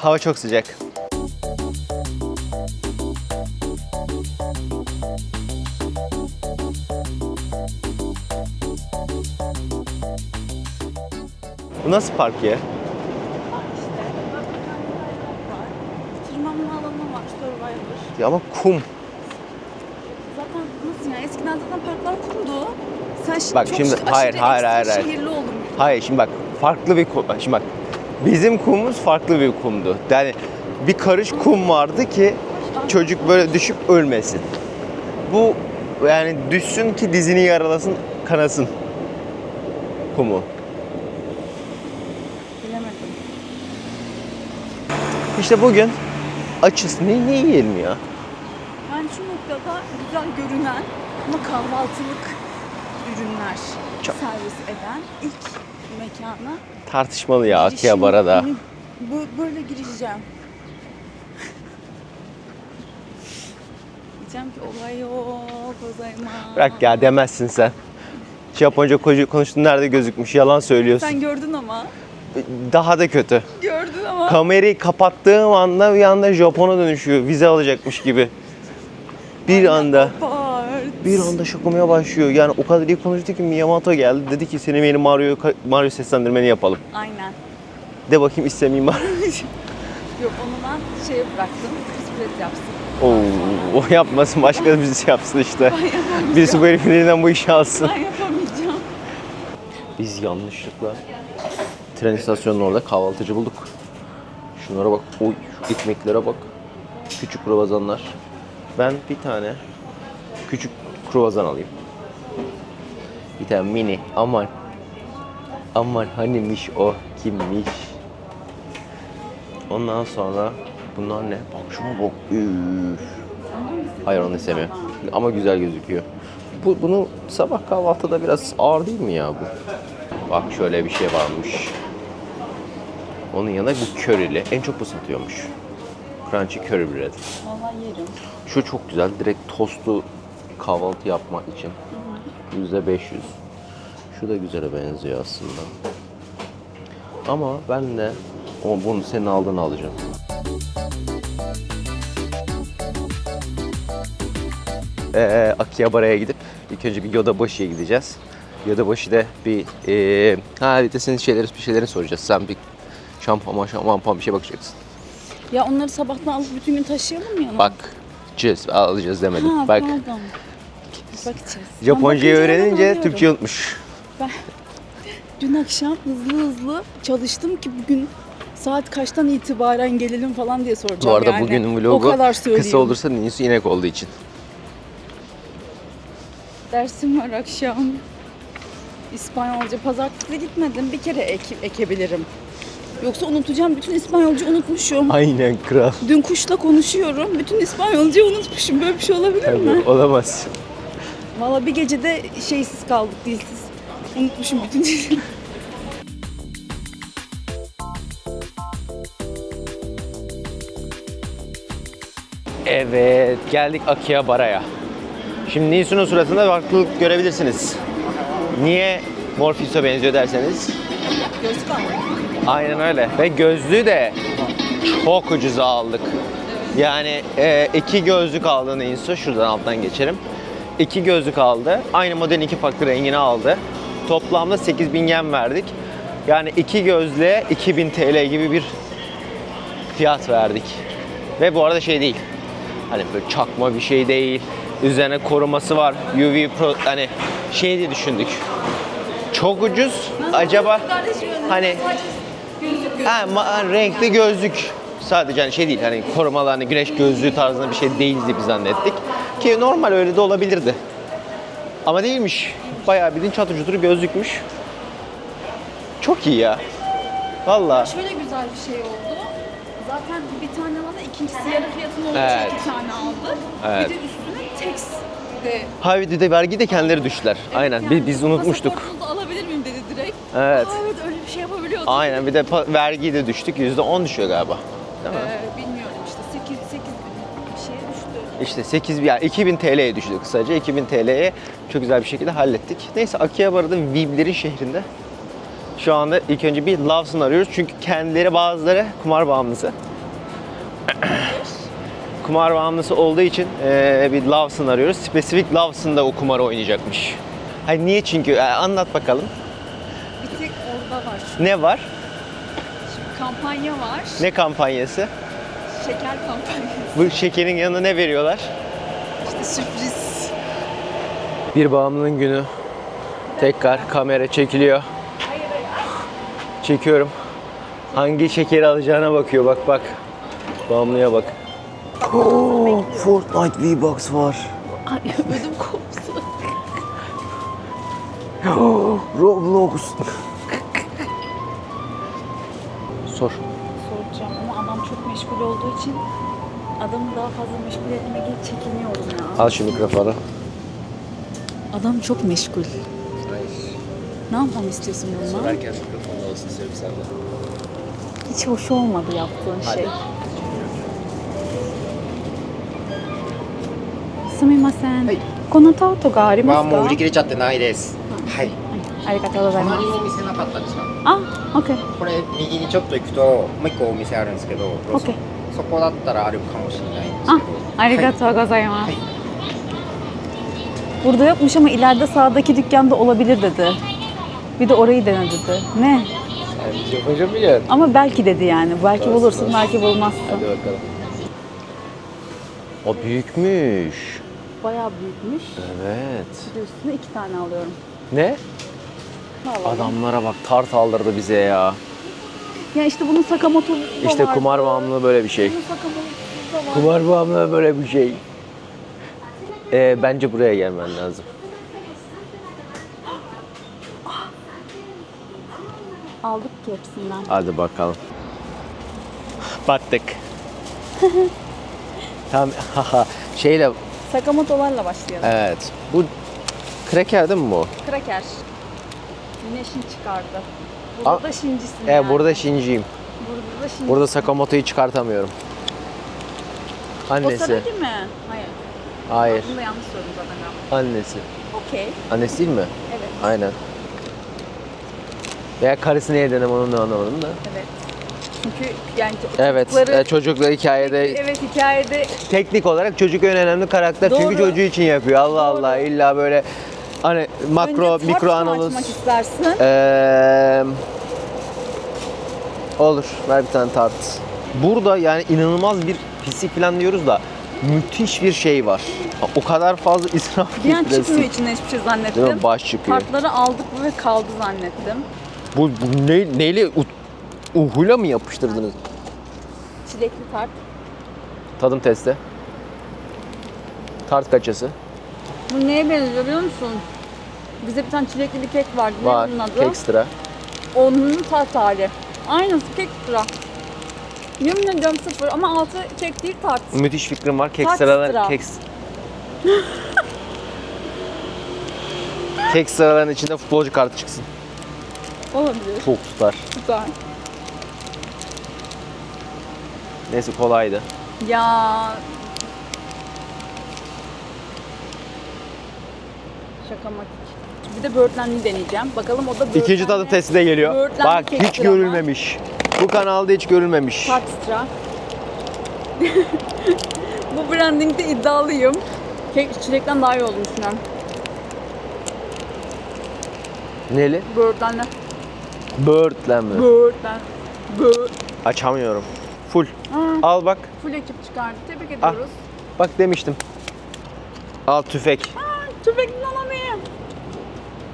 Hava çok sıcak. Bu nasıl park ya? Tırmanma alanı var, Survivor. Ya ama kum. Zaten nasıl ya? Eskiden zaten parklar kumdu. Sen şi- Bak çok şimdi- aşırı hayır, hayır, hayır, hayır. şehirli. Hayır şimdi bak farklı bir kum. Şimdi bak bizim kumumuz farklı bir kumdu. Yani bir karış kum vardı ki çocuk böyle düşüp ölmesin. Bu yani düşsün ki dizini yaralasın, kanasın kumu. Bilemedim. İşte bugün açız. Ne, ne yiyelim ya? Yani şu noktada güzel görünen ama kahvaltılık ürünler Çok. servis eden ilk mekana Tartışmalı ya Akihabara'da. Hani bu, böyle gireceğim. Diyeceğim ki olay yok, gozaimasu. Bırak ya demezsin sen. Japonca konuştuğun nerede gözükmüş? Yalan söylüyorsun. Sen gördün ama. Daha da kötü. Gördün ama. Kamerayı kapattığım anda bir anda Japon'a dönüşüyor. Vize alacakmış gibi. Bir anda. Abart. Bir anda şokumaya başlıyor. Yani o kadar iyi konuştu ki Miyamoto geldi. Dedi ki senin yeni Mario, Mario seslendirmeni yapalım. Aynen. De bakayım istemeyeyim var. Yok onu ben şeye bıraktım. Kısmet yapsın. Oo, o yapmasın başka birisi yapsın işte. Birisi bu herifin elinden bu işi alsın. Ben yapamayacağım. Biz yanlışlıkla tren istasyonunun orada kahvaltıcı bulduk. Şunlara bak. Oy şu ekmeklere bak. Küçük kruvazanlar. Ben bir tane küçük kruvazan alayım. Bir tane mini. Aman. Aman hanimiş o kimmiş. Ondan sonra bunlar ne? Bak şuna bak. Üf. Hayır onu istemiyorum. Ama güzel gözüküyor. Bu, bunu sabah kahvaltıda biraz ağır değil mi ya bu? Bak şöyle bir şey varmış. Onun yanında bu körili. En çok bu satıyormuş. Crunchy curry bread. Vallahi yerim. Şu çok güzel. Direkt tostu kahvaltı yapmak için. Yüzde 500. Şu da güzele benziyor aslında. Ama ben de o bunu senin aldığını alacağım. Ee, Akihabara'ya gidip ilk önce bir Yodabaşı'ya gideceğiz. Yodabaşı'da bir ee, ha bir de senin şeyleri bir şeyleri soracağız. Sen bir şampuan şampuan bir şey bakacaksın. Ya onları sabahtan alıp bütün gün taşıyalım mı yanına? Bakacağız, alacağız demedim. Ha, Bak pardon. Bakacağız. Japoncayı Ben bakınca öğrenince. Türkçe unutmuş. Dün akşam hızlı hızlı çalıştım ki bugün saat kaçtan itibaren gelelim falan diye soracağım Bu arada yani. bugünün O vlogu kadar söyleyeyim. kısa olursa Nisu inek olduğu için. Dersim var akşam. İspanyolca pazartesi gitmedim. Bir kere ek, ekebilirim. Yoksa unutacağım. Bütün İspanyolca unutmuşum. Aynen kral. Dün kuşla konuşuyorum. Bütün İspanyolca unutmuşum. Böyle bir şey olabilir mi? Tabii, olamaz. Valla bir gecede şeysiz kaldık, dilsiz. Unutmuşum bütün dilleri. Evet, geldik Akihabara'ya. Şimdi Nilsun'un suratında farklılık görebilirsiniz. Niye Morpheus'a benziyor derseniz. Gözlük. Aynen öyle. Ve gözlüğü de çok ucuza aldık. Yani e, iki gözlük aldığını Nilsun, şuradan alttan geçerim. 2 gözlük aldı. Aynı modelin iki farklı rengini aldı. Toplamda 8000 yen verdik. Yani iki gözlüğe 2000 TL gibi bir fiyat verdik. Ve bu arada şey değil. Hani böyle çakma bir şey değil. Üzerine koruması var. UV pro hani şey diye düşündük. Çok ucuz. Acaba hani ha, ma- renkli gözlük sadece hani şey değil hani korumalı hani güneş gözlüğü tarzında bir şey değil diye biz zannettik. Ki normal öyle de olabilirdi. Ama değilmiş. Bayağı bildiğin çatır çutur gözlükmüş. Çok iyi ya. Vallahi. Şöyle güzel bir şey oldu. Zaten bir tane alana ikincisi yarı fiyatına olduğu Evet. için iki tane aldık. Evet. Bir de üstüne text de Ha bir de vergi de kendileri düştüler. Aynen. Yani Biz, unutmuştuk. pasaportunuzu alabilir miyim dedi direkt. Evet. Aa, evet öyle bir şey yapabiliyorduk. Aynen. Bir de pa- vergiyi de düştük. %10 düşüyor galiba. Değil mi? Ee, bilmiyorum işte 8 8 bir şeye düştü. İşte 8 yani 2000 TL'ye düştü kısaca. 2000 TL'ye Çok güzel bir şekilde hallettik. Neyse Akihabar'da Vivlerin şehrinde şu anda ilk önce bir Lawson arıyoruz. Çünkü kendileri bazıları kumar bağımlısı. kumar bağımlısı olduğu için eee, bir Lawson arıyoruz. Spesifik Lawson'da o kumarı oynayacakmış. Hayır niye çünkü? E, anlat bakalım. Bir tek orada var. Şu Ne var? Kampanya var. Ne kampanyası? Şeker kampanyası. Bu şekerin yanına ne veriyorlar? İşte sürpriz. Bir bağımlının günü. Tekrar kamera çekiliyor. Çekiyorum. Hangi şekeri alacağına bakıyor bak bak. Bağımlıya bak. Oh, Fortnite V-Bucks var. Ay ödüm koptu. Roblox. Adamı daha fazla meşgul etmeye çekiniyorum ya. Al şu mikrofonu. Adam çok meşgul. Ne yapmam istiyorsun bununla? mikrofonu olsun sende. Hiç hoş olmadı yaptığın şey. すみません、はいこのタオトがありまはすかもう売り切れちゃってないです。はい。ありがとうございます隣のお店なかったですか。あ、オッケーこれ右にちょっと行くともう一個お店あるんですけど、ローソン Okey. そこだったらあるかもしれないんですけあど。、ありがとうございます、はい Burada yokmuş ama ileride sağdaki dükkanda olabilir dedi. Bir de orayı dene dedi. Ne? Sen yapınca biliyorsun. Ama belki dedi yani. Belki Olsun, bulursun, olsun. belki bulmazsın. Hadi bakalım. O büyükmüş. Bayağı büyükmüş. Evet. Bir de üstüne iki tane alıyorum. Ne? Alalım. Adamlara bak tart aldırdı bize ya. Ya işte bunun Sakamoto'su da İşte vardı. kumar bağımlılığı böyle bir şey. Bunun Sakamoto'su da var. Kumar bağımlılığı böyle bir şey. Ee, bence buraya gelmen lazım. Aldık ki hepsinden. Hadi bakalım. Battık. Tam haha şeyle Sakamoto'larla başlayalım. evet. Bu kraker değil mi bu? Kraker. Güneşin çıkardı. Burada Aa, da şincisin E yani. burada Shinji'yim. Burada da şinci. Burada Sakamoto'yu çıkartamıyorum. O Annesi. değil mi? Hayır. Hayır. Bunu da yanlış söyledim zaten galiba. Annesi. Okey. Annesi değil mi? Evet. Aynen. Veya karısı niye dedim onu da anlamadım da. Evet. Çünkü yani Evet, çocukları... e, çocukla hikayede Evet hikayede teknik olarak çocuk en önemli karakter çünkü Doğru. çocuğu için yapıyor. Allah Doğru. Allah illa böyle hani makro, önce mikro tart mı analiz. açmak istersin. Eee, olur. Ver bir tane tart. Burada yani inanılmaz bir pislik falan diyoruz da müthiş bir şey var. O kadar fazla israf Bir an ki çıkmıyor içinden hiçbir şey Değil zannettim. mi? Baş çıkıyor. Kartları aldık ve kaldı zannettim. Bu, bu ne, neyle u- uhuyla mı yapıştırdınız? Çilekli tart. Tadım testi. Tart kaçası. Bu neye benziyor biliyor musun? Bize bir tane çilekli bir kek vardı. Var. Ne bunun adı? Ekstra. Onun tart hali. Aynısı kek sıra. Yemin ediyorum sıfır ama altı kek değil tart. Müthiş fikrim var. Kek Tart sıralar sıra. kek Kek sıraların içinde futbolcu kartı çıksın. Olabilir. Çok tutar. Süper. Neyse kolaydı. Ya. Şakamatik. Bir de böğürtlenli deneyeceğim. Bakalım o da böğürtlenli. İkinci tadım testi de geliyor. Böğürtlenli Bak kek hiç var. görülmemiş. Bu kanalda hiç görülmemiş. Tatstra. Bu brandingde iddialıyım. Kek çilekten daha iyi olduğunu düşünüyorum. Neli? Böğürtlenli. Böğürtlen mi? Böğürtlen. Böğ. Açamıyorum. Full. Aa, Al bak. full ekip çıkardı. Tebrik Ah. ediyoruz. Bak demiştim. Al tüfek. Tüfekli alamayayım.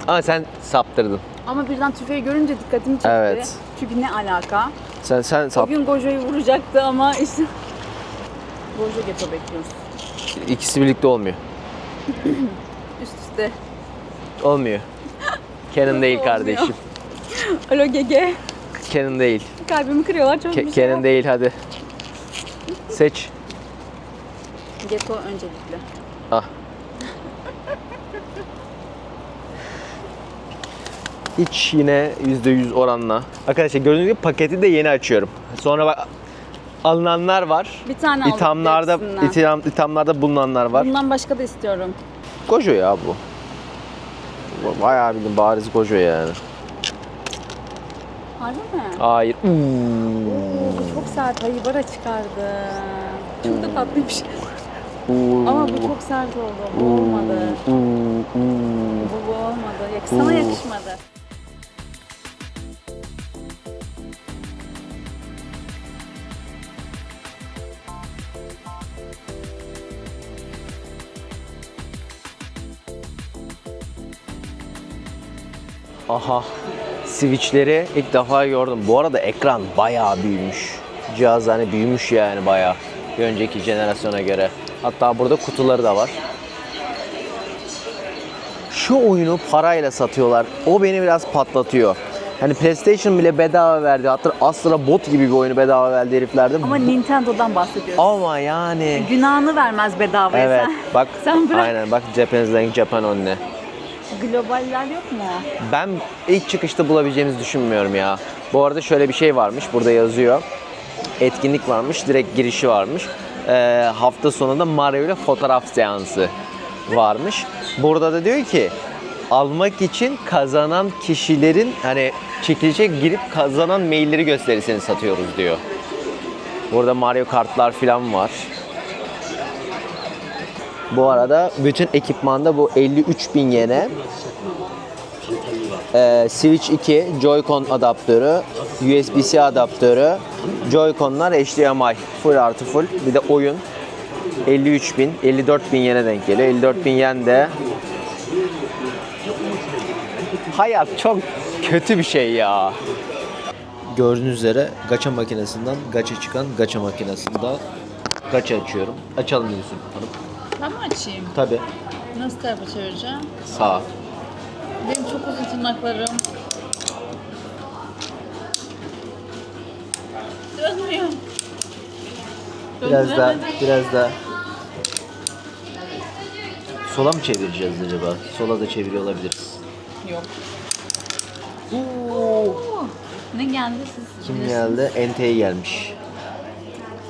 Ama sen saptırdın. Ama birden tüfeği görünce dikkatimi çekti. Evet. Çünkü ne alaka? Sen sen sap. Bugün Gojo'yu vuracaktı ama işte... Gojo Geto bekliyoruz. İkisi birlikte olmuyor. Üst üste. Olmuyor. Canon değil Olmuyor. kardeşim. Alo Gege. Canon değil. Kalbimi kırıyorlar çok Ke- şey Canon yok. değil hadi. Seç. Geto öncelikli. Ah. Hiç yine %100 oranla. Arkadaşlar gördüğünüz gibi paketi de yeni açıyorum. Sonra bak alınanlar var. Bir tane aldık İthamlarda hepsinden. itham, ithamlarda bulunanlar var. Bundan başka da istiyorum. Gojo ya bu. bayağı bildim bariz koca yani. Harbi mi? Hayır. Oo, bu çok sert. Hayıbara çıkardı. Çok da tatlıymış. Ama bu çok sert oldu. Bu olmadı. Bu, bu olmadı. Sana yakışmadı. Aha. Switch'leri ilk defa gördüm. Bu arada ekran bayağı büyümüş. Cihaz hani büyümüş yani bayağı. Bir önceki jenerasyona göre. Hatta burada kutuları da var. Şu oyunu parayla satıyorlar. O beni biraz patlatıyor. Hani PlayStation bile bedava verdi. Hatta Astra Bot gibi bir oyunu bedava verdi heriflerde. Ama Nintendo'dan bahsediyoruz. Ama yani. Günahını vermez bedavaya Evet sen. bak Sen bırak. aynen bak Japanese Language Japan Only. Globaller yok mu? Ben ilk çıkışta bulabileceğimizi düşünmüyorum ya. Bu arada şöyle bir şey varmış. Burada yazıyor. Etkinlik varmış. Direkt girişi varmış. Ee, hafta sonunda Mario ile fotoğraf seansı varmış. Burada da diyor ki almak için kazanan kişilerin hani çekilişe girip kazanan mailleri gösterisini satıyoruz diyor. Burada Mario kartlar falan var. Bu arada bütün ekipmanda bu 53 bin yene ee, Switch 2, Joy-Con adaptörü, USB-C adaptörü, Joy-Con'lar HDMI, full artı full. Bir de oyun 53 bin, 54 bin yene denk geliyor. 54 bin yen de hayat çok kötü bir şey ya. Gördüğünüz üzere gacha makinesinden gacha çıkan gacha makinesinde gacha açıyorum. Açalım Yusuf Hanım. Ben mi açayım? Tabii. Nasıl tarafa çevireceğim? Sağ. Benim çok uzun tırnaklarım. Dönmüyor. Biraz daha, biraz daha. Sola mı çevireceğiz acaba? Sola da çeviriyor olabiliriz. Yok. Oo. Ne geldi siz? Kim bilirsiniz. geldi? Entei gelmiş.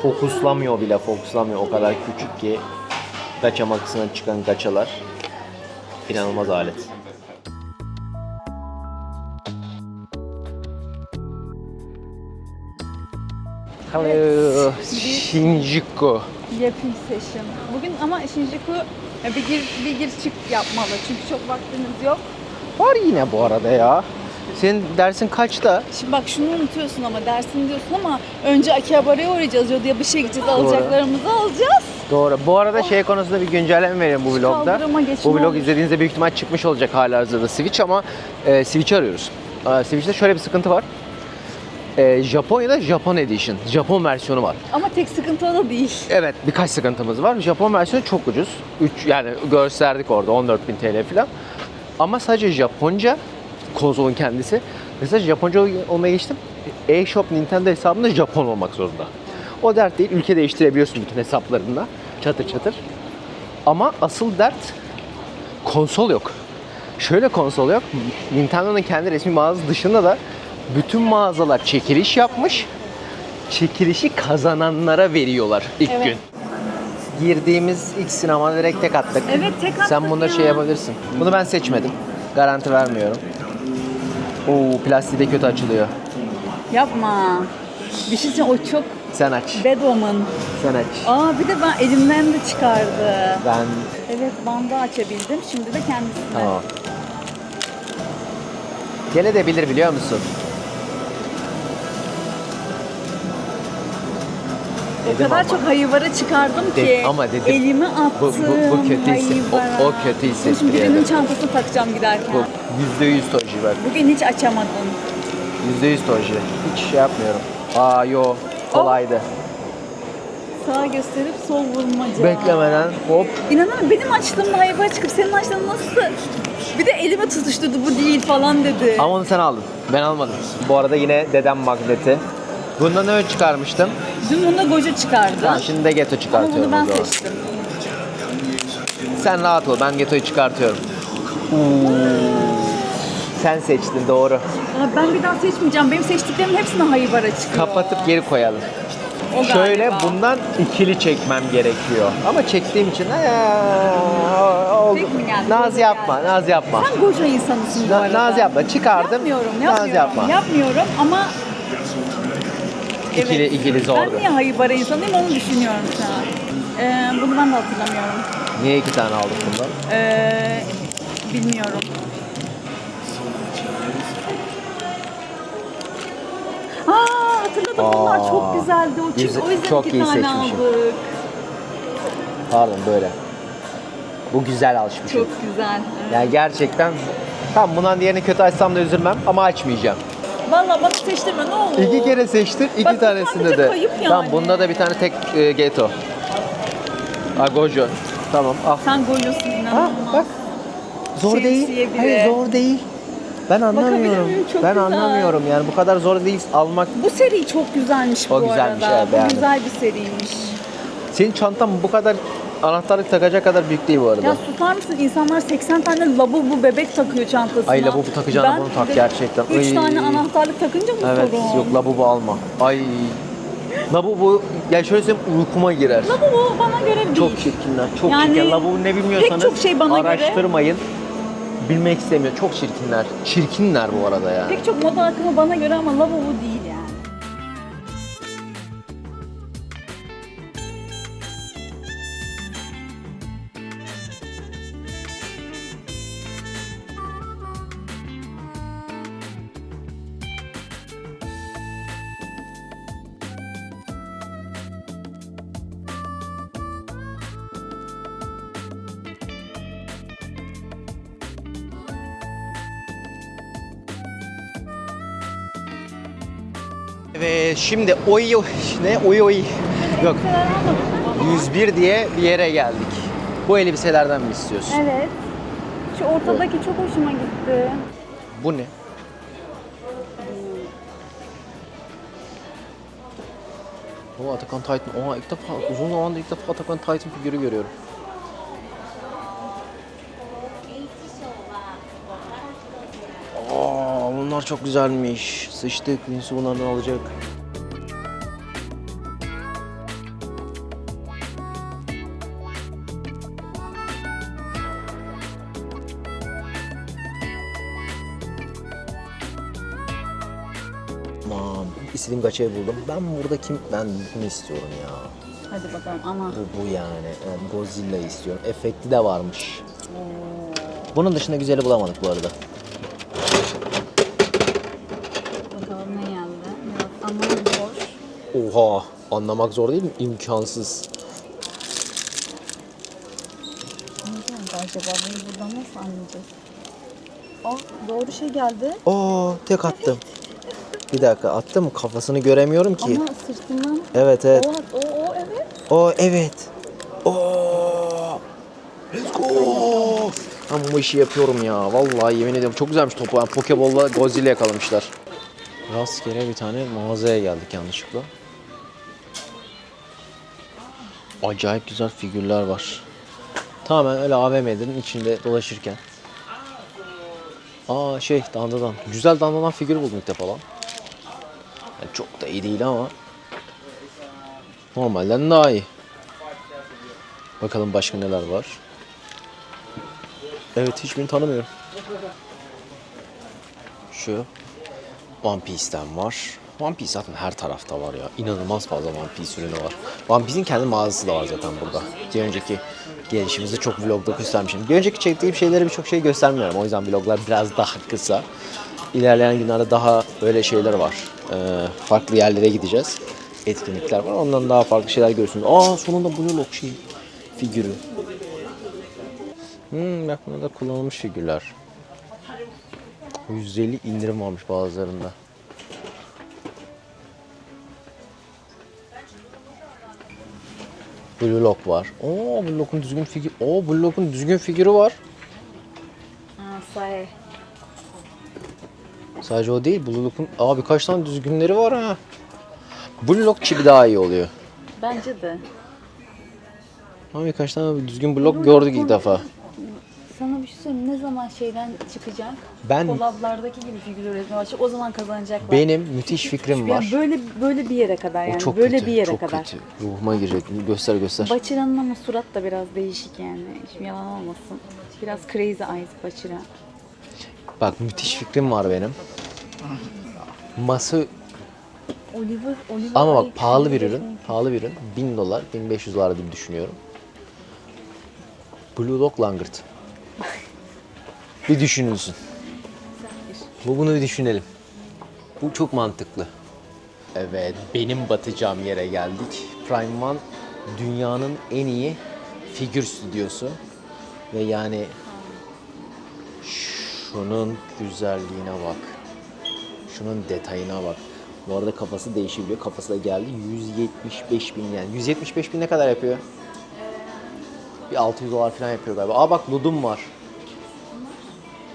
Fokuslamıyor bile, fokuslamıyor. O kadar küçük ki gaça makasından çıkan gaçalar. İnanılmaz alet. Hello, Shinjuku. Yapayım session. Bugün ama Shinjuku ya bir gir bir gir çık yapmalı çünkü çok vaktiniz yok. Var yine bu arada ya. Senin dersin kaçta? Şimdi bak şunu unutuyorsun ama dersin diyorsun ama önce Akihabara'ya uğrayacağız diyor diye bir şey gideceğiz alacaklarımızı alacağız. Doğru. Bu arada şey konusunda bir güncelleme vereyim bu vlogda. kaldırıma geçme Bu vlog olur. izlediğinizde büyük ihtimal çıkmış olacak hala hazırda Switch ama e, Switch'i arıyoruz. E, Switch'te şöyle bir sıkıntı var. E, Japonya'da Japon Edition, Japon versiyonu var. Ama tek sıkıntı o da değil. Evet birkaç sıkıntımız var. Japon versiyonu çok ucuz. 3 yani gösterdik orada 14.000 TL falan. Ama sadece Japonca konsolun kendisi. Mesela Japonca olmaya geçtim. E-Shop Nintendo hesabında Japon olmak zorunda. O dert değil. Ülke değiştirebiliyorsun bütün hesaplarında. Çatır çatır. Ama asıl dert konsol yok. Şöyle konsol yok. Nintendo'nun kendi resmi mağazası dışında da bütün mağazalar çekiliş yapmış. Çekilişi kazananlara veriyorlar ilk Evet. gün. Girdiğimiz ilk sinemada direkt tek attık. Evet tek attık Sen bunları ya. şey yapabilirsin. Bunu ben seçmedim. Garanti vermiyorum. Oo plastiği de kötü açılıyor. Yapma. Bir şey o çok Sen aç. bad omen. Sen aç. Aa bir de ben elimden de çıkardı. Ben Evet bandı açabildim. Şimdi de kendisine. tamam. Gelebilir biliyor musun? O Dedim kadar ama. çok hayıvara çıkardım ki De- ama dedim. elimi attım. Bu- bu- bu kötü hisse- o- o kötü Şimdi birinin çantasını takacağım giderken. Bu yüzde yüz toji bak. Bugün hiç açamadım. Yüzde yüz toji. Hiç şey yapmıyorum. Aa yo. Kolaydı. Sağa gösterip sol vurmaca. Beklemeden hop. İnanamıyorum benim açtığımda hayıvara çıkıp senin açtığın nasıl? Bir de elime tutuşturdu bu değil falan dedi. Ama onu sen aldın. Ben almadım. Bu arada yine dedem magneti. Bundan öyle çıkarmıştım. Dün bunda goca çıkardı. Tamam şimdi de Geto Ama çıkartıyorum bunu ben o zaman. seçtim. Sen rahat ol ben Geto'yu çıkartıyorum. Sen seçtin doğru. Aa, ben bir daha seçmeyeceğim. Benim seçtiklerimin hepsine hayıvara çıkıyor. Kapatıp geri koyalım. O Şöyle galiba. bundan ikili çekmem gerekiyor. Ama çektiğim için ee, oldu. Tek mi geldi? Naz Gojo yapma, geldi. naz yapma. Sen Gojo insanısın bu Na- arada. naz yapma. Çıkardım. Yapmıyorum, Naz yapmıyorum. yapma. Yapmıyorum ama İkili, ikili zordu. ben niye Haybara insanıyım onu düşünüyorum şu an. Ee, bunu ben de hatırlamıyorum. Niye iki tane aldık bundan? Ee, bilmiyorum. Aa hatırladım bunlar Aa, çok güzeldi. O, çünkü güzel- o yüzden çok iki iyi tane seçmişim. aldık. Pardon böyle. Bu güzel alışmışım. Çok güzel. Evet. Yani gerçekten Tamam bundan diğerini kötü açsam da üzülmem ama açmayacağım. Valla bana seçtirme ne olur. İki kere seçtim, iki Bak tanesinde de. kayıp yani. Tamam bunda da bir tane tek e, Geto. Ha Gojo. Tamam al. Sen Gojo'sun Ha, inanılmaz. bak. Zor Şemsiye değil. bile. Hayır zor değil. Ben anlamıyorum. miyim? Çok ben güzel. anlamıyorum yani bu kadar zor değil almak. Bu seri çok güzelmiş O bu güzelmiş, arada. evet, bu beğendim. güzel bir seriymiş. Senin çantan bu kadar anahtarlık takacak kadar büyük değil bu arada. Ya susar mısın? İnsanlar 80 tane labubu bebek takıyor çantasına. Ay labubu takacağına bunu tak gerçekten. 3 Ay. tane anahtarlık takınca mı Evet sorun? yok labubu alma. Ay. Labubu ya şöyle söyleyeyim uykuma girer. Labubu bana göre değil. Çok çirkinler. Çok Yani çirkin. Labubu ne bilmiyorsanız çok şey bana göre- araştırmayın. Bilmek istemiyor. Çok çirkinler. Çirkinler bu arada yani. Pek çok moda akımı bana göre ama lavabo değil Evet şimdi oy oy ne oy oy yok 101 diye bir yere geldik. Bu elbiselerden mi istiyorsun? Evet. Şu ortadaki çok hoşuma gitti. Bu ne? O Atakan Titan. Oha ilk defa uzun zamandır ilk defa Atakan Titan figürü görüyorum. Bunlar çok güzelmiş. Sıçtık. Minsu bunlardan alacak. Aman istediğim gaçayı buldum. Ben burada kim? Ben bunu istiyorum ya. Hadi bakalım ama. Bu, bu yani. yani Godzilla'yı istiyorum. Efekti de varmış. Bunun dışında güzeli bulamadık bu arada. Bakalım ne geldi. Biraz anlamı zor. Oha! Anlamak zor değil mi? İmkansız. Geldi acaba? Bunu buradan nasıl anlayacağız? Aa doğru şey geldi. Oo, tek attım. Bir dakika attım mı? Kafasını göremiyorum ki. Ama sırtından. Evet evet. O, o, o evet. O evet. Oo. Let's go. Ben bu işi yapıyorum ya. Vallahi yemin ediyorum çok güzelmiş topu. Yani Pokeball'la Godzilla yakalamışlar. Rastgele bir tane mağazaya geldik yanlışlıkla. Acayip güzel figürler var. Tamamen öyle AVM'lerin içinde dolaşırken. Aa şey dandadan. Güzel dandadan figür buldum ilk defa lan. Yani çok da iyi değil ama Normalden daha iyi. Bakalım başka neler var. Evet hiçbirini tanımıyorum. Şu One Piece'ten var. One Piece zaten her tarafta var ya. İnanılmaz fazla One Piece ürünü var. One Piece'in kendi mağazası da var zaten burada. Bir önceki gelişimizde çok vlogda göstermişim. Bir önceki çektiğim şeyleri birçok şey göstermiyorum. O yüzden vloglar biraz daha kısa. İlerleyen günlerde daha böyle şeyler var. Ee, farklı yerlere gideceğiz. Etkinlikler var. Ondan daha farklı şeyler görürsünüz. Aa sonunda Blue Lock şey figürü. Hmm, bak burada da kullanılmış figürler. 150 indirim varmış bazılarında. Blue Lock var. Oo Blue Lock'un düzgün figür. Oo Blue Lock'un düzgün figürü var. Aa say. Sadece o değil. Blue Lock'un aa birkaç tane düzgünleri var ha. Blue Lock çipi daha iyi oluyor. Bence de. Ama birkaç tane düzgün blok gördük ilk defa. Söyleyeyim ne zaman şeyden çıkacak? Ben- Kolablardaki gibi figür üretmeye başlayacak. O zaman kazanacaklar. Benim müthiş fikrim var. Yani böyle böyle bir yere kadar yani. o çok böyle kötü. bir yere çok kadar. kötü. Ruhuma girecek. Göster göster. Bachira'nın ama surat da biraz değişik yani. Şimdi yalan olmasın. Biraz crazy eyes Bachira. Bak müthiş fikrim var benim. Masa Oliver, Oliver ama ay, bak pahalı bir ürün. Pahalı bir ürün. 1000 dolar, 1500 dolar gibi düşünüyorum. Blue Lock Langırt. bir düşünülsün. Bu bunu bir düşünelim. Bu çok mantıklı. Evet, benim batacağım yere geldik. Prime One dünyanın en iyi figür stüdyosu. Ve yani şunun güzelliğine bak. Şunun detayına bak. Bu arada kafası değişebiliyor. Kafası da geldi. 175 bin yani. 175 bin ne kadar yapıyor? Bir 600 dolar falan yapıyor galiba. Aa bak Ludum var.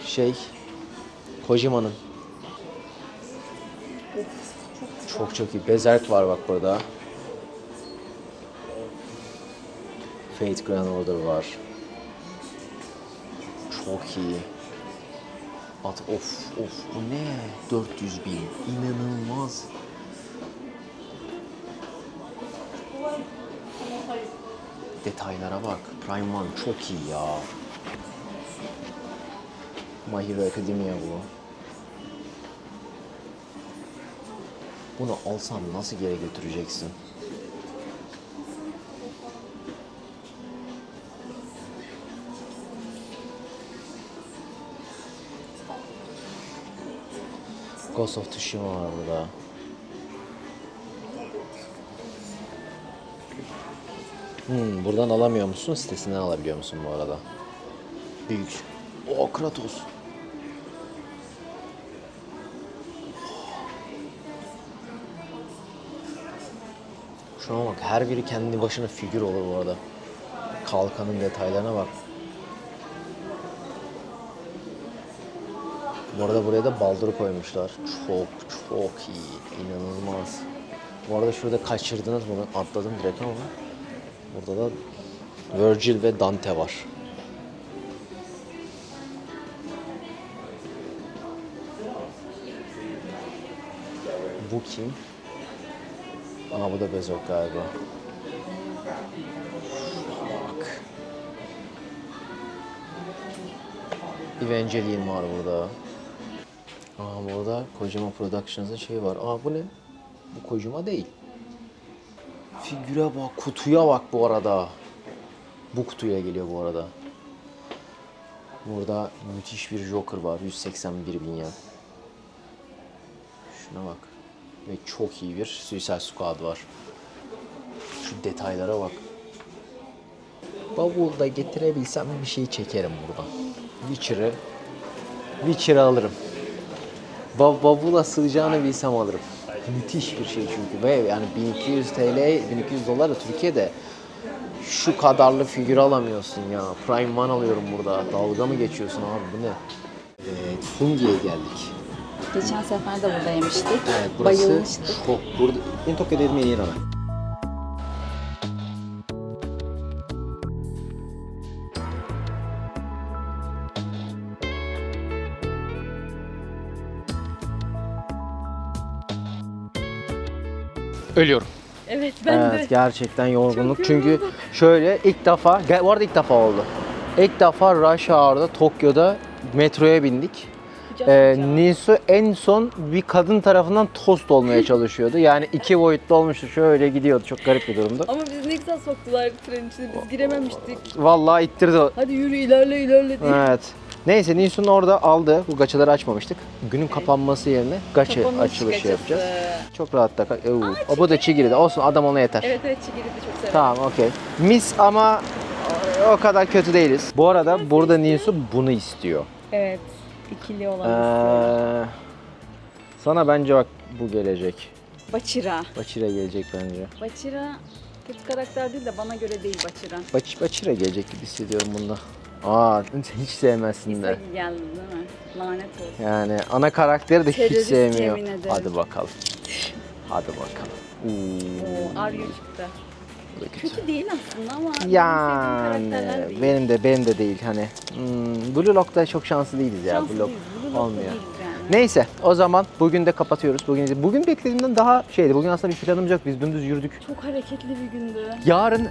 Şey. Kojima'nın. Çok çok iyi. Berserk var bak burada. Fate Grand Order var. Çok iyi. At of of bu ne? 400 bin. İnanılmaz. Detaylara bak. Prime One çok iyi ya. My Hero Academia bu. Bunu alsan nasıl geri götüreceksin? Ghost of Tsushima var burada. Hmm, buradan alamıyor musun? Sitesinden alabiliyor musun bu arada? Büyük. O Kratos. Şuna bak her biri kendi başına figür olur bu arada. Kalkanın detaylarına bak. Bu arada buraya da Baldur'u koymuşlar. Çok çok iyi. inanılmaz. Bu arada şurada kaçırdınız bunu. Atladım direkt ama. Burada da Virgil ve Dante var. Bu kim? Aa bu da Bezok galiba. Bak. Evangeline var burada. Aa burada Kojima Productions'ın şeyi var. Aa bu ne? Bu Kojima değil. Figüre bak, kutuya bak bu arada. Bu kutuya geliyor bu arada. Burada müthiş bir Joker var. 181 bin yen. Şuna bak. Ve çok iyi bir Suicide Squad var. Şu detaylara bak. Bavulda getirebilsem bir şey çekerim buradan. Witcher'ı Witcher'ı alırım. Ba- bavula sığacağını bilsem alırım. Müthiş bir şey çünkü ve yani 1200 TL, 1200 dolar da Türkiye'de şu kadarlı figür alamıyorsun ya. Prime One alıyorum burada. Dalga mı geçiyorsun abi bu ne? Evet, Fungi'ye geldik. Geçen sefer de burada yemiştik. Evet, burası Bayılmıştık. çok. Burada, in Tokyo'da yedim en iyi ramen. Ölüyorum. Evet ben evet de. gerçekten yorgunluk. Çok Çünkü yoruldum. şöyle ilk defa, bu arada ilk defa oldu. İlk defa Rush Hour'da Tokyo'da metroya bindik. Ee. Nisu en son bir kadın tarafından tost olmaya çalışıyordu. Yani iki boyutlu olmuştu. Şöyle gidiyordu. Çok garip bir durumdu. Ama bizi ne güzel soktular trenin içine. Biz girememiştik. Vallahi ittirdi. o. Hadi yürü ilerle ilerle diye. Evet. Neyse Nisu'nun orada aldı. Bu gaçaları açmamıştık. Günün kapanması yerine gaçı Kapanış açılışı gaçası. yapacağız. Çok rahat da. Oo. O bu da çigiri de. Olsun adam ona yeter. Evet evet çigiri de çok severim. Tamam okey. Mis ama o kadar kötü değiliz. Bu arada burada Nisu bunu istiyor. Evet. İkili olan istiyorum. Ee, sana bence bak bu gelecek. Bachira. Bachira gelecek bence. Bachira kötü karakter değil de bana göre değil Bachira. Baç, Bachira gelecek gibi hissediyorum bunda. Aa hiç sevmezsin de. İsagi geldi değil mi? Lanet olsun. Yani ana karakteri de hiç Terörist sevmiyor. yemin ederim. Hadi bakalım. Hadi bakalım. Oo. Oo, Arya çıktı. Da kötü. Kötü değil aslında ama Yani değil. benim de benim de değil hani. Hmm, Blue Lock'ta çok şanslı değiliz ya. Şanslı Blue Lock değiliz, olmuyor. değiliz yani. Neyse o zaman bugün de kapatıyoruz. Bugün bugün beklediğimden daha şeydi. Bugün aslında bir planımız yok. Biz dümdüz yürüdük. Çok hareketli bir gündü. Yarın